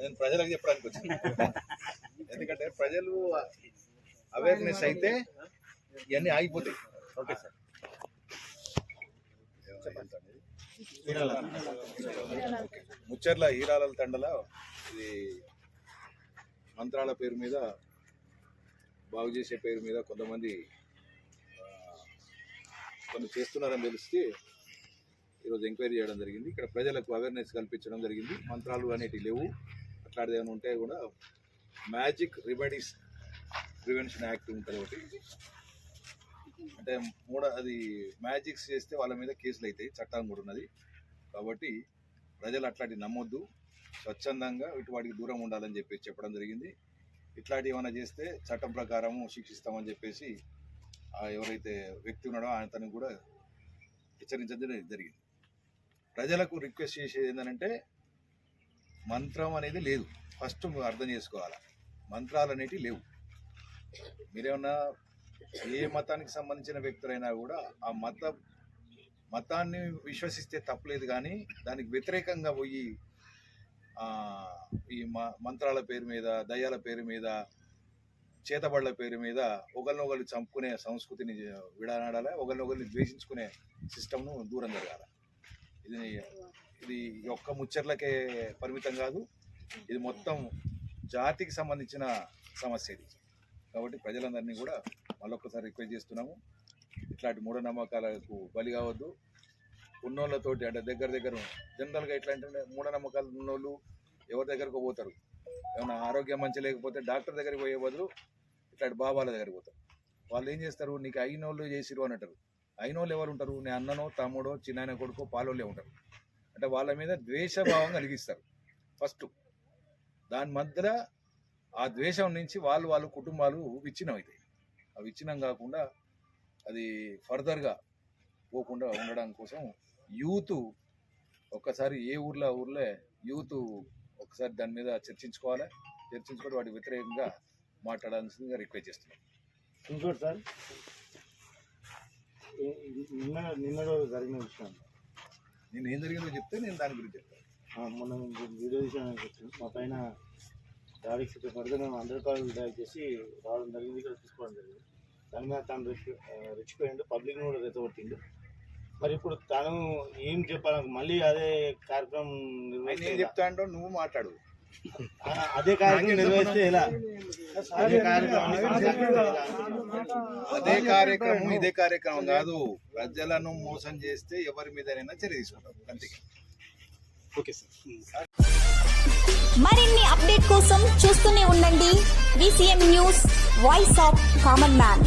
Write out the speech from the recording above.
నేను ప్రజలకు చెప్పడానికి వచ్చాను. ఎందుకంటే ప్రజలు అవేర్నెస్ అయితే ఇవన్నీ ఆగిపోతాయి. Okay sir. ముచ్చర్ల హీరాల తండల ఇది మంత్రాల పేరు మీద బాగు చేసే పేరు మీద కొంతమంది కొన్ని చేస్తున్నారని తెలిస్తే ఈరోజు ఎంక్వైరీ చేయడం జరిగింది. ఇక్కడ ప్రజలకు అవేర్నెస్ కల్పించడం జరిగింది. మంత్రాలు అనేటివి లేవు. అట్లాంటిది ఏమైనా ఉంటే కూడా మ్యాజిక్ రిమెడీస్ ప్రివెన్షన్ యాక్ట్ ఉంటుంది ఒకటి. అంటే మూడ అది మ్యాజిక్స్ చేస్తే వాళ్ళ మీద కేసులు అవుతాయి. చట్టం కూడా ఉన్నది. కాబట్టి ప్రజలు అట్లాంటి నమ్మొద్దు. స్వచ్ఛందంగా ఇటు వాటికి దూరం ఉండాలని చెప్పేసి చెప్పడం జరిగింది. ఇట్లాంటివి ఏమైనా చేస్తే చట్టం ప్రకారము శిక్షిస్తామని చెప్పేసి ఎవరైతే వ్యక్తి ఉన్నాడో ఆయన తనకు కూడా హెచ్చరించడం జరిగింది. ప్రజలకు రిక్వెస్ట్ చేసేది ఏంటంటే మంత్రం అనేది లేదు. ఫస్ట్ అర్థం చేసుకోవాలి. మంత్రాలు అనేటివి లేవు. మీరేమన్నా ఏ మతానికి సంబంధించిన వ్యక్తులైనా కూడా ఆ మత మతాన్ని విశ్వసిస్తే తప్పలేదు కానీ దానికి వ్యతిరేకంగా పోయి ఈ మ- మంత్రాల పేరు మీద దయ్యాల పేరు మీద చేతబడుల పేరు మీద ఒకరినొకరు చంపుకునే సంస్కృతిని విడనాడాలి? ఒకరినొకరిని ద్వేషించుకునే సిస్టమ్ను దూరం జరగాలి? ఇది ఇది ఒక్క ముచ్చట్లకే పరిమితం కాదు. ఇది మొత్తం జాతికి సంబంధించిన సమస్య ఇది. కాబట్టి ప్రజలందరినీ కూడా మళ్ళొక్కసారి రిక్వెస్ట్ చేస్తున్నాము. ఇట్లాంటి మూఢనమ్మకాలకు బలి కావద్దు. ఉన్నోళ్ళతోటి అంటే దగ్గర దగ్గర జనరల్గా ఎట్లా అంటే మూఢనమ్మకాలు ఉన్నోళ్ళు ఎవరి దగ్గరకు పోతారు? ఏమైనా ఆరోగ్యం మంచి లేకపోతే డాక్టర్ దగ్గరికి పోయే బదులు ఇట్లాంటి బాబాల దగ్గరికి పోతారు వాళ్ళు ఏం చేస్తారు? నీకు అయినోళ్ళు చేసిరు అని అంటారు అయినోళ్ళు ఎవరు ఉంటారు? నీ అన్ననో తమ్ముడో చిన్న కొడుకో పాలోళ్ళే ఉంటారు. అంటే వాళ్ళ మీద ద్వేషభావం కలిగిస్తారు. ఫస్ట్ దాని మధ్యలో ఆ ద్వేషం నుంచి వాళ్ళు వాళ్ళ కుటుంబాలు విచ్ఛిన్నం అవుతాయి ఆ విచ్ఛిన్నం కాకుండా అది ఫర్దర్గా పోకుండా ఉండడం కోసం యూత్ ఒక్కసారి ఏ ఊర్లో ఆ ఊర్లే యూత్ ఒకసారి దాని మీద చర్చించుకోవాలి. చర్చించుకొని వాటికి వ్యతిరేకంగా మాట్లాడాల్సిందిగా రిక్వెస్ట్ చేస్తున్నాం. ఇంకోటి సార్. నిన్న నిన్న రోజు జరిగిన విషయం. నేను ఏం జరిగిందో చెప్తే నేను దాని గురించి చెప్తాను. మొన్న వీడియో వచ్చింది మా పైన దాడికి సిద్ధపడితే మేము అందరి కాళ్ళు డ్రైవ్ చేసి రావడం జరిగింది. ఇక్కడ తీసుకోవడం జరిగింది. దాని మీద తను రెచ్చిపోయిండు. పబ్లిక్ కూడా రెచ్చగొట్టిండు. మరి ఇప్పుడు తను ఏం చెప్పాలి మళ్ళీ అదే కార్యక్రమం? చెప్తా అంటో నువ్వు మాట్లాడు. అదే కార్యక్రమం నిర్వహిస్తే ఎలా? అదే కార్యక్రమం ఇదే కార్యక్రమం కాదు. ప్రజలను మోసం చేస్తే ఎవరి మీదనైనా చర్య తీసుకుంటాం. అంతే. మరిన్ని అప్డేట్ కోసం చూస్తూనే ఉండండి. VCM news voice of common man.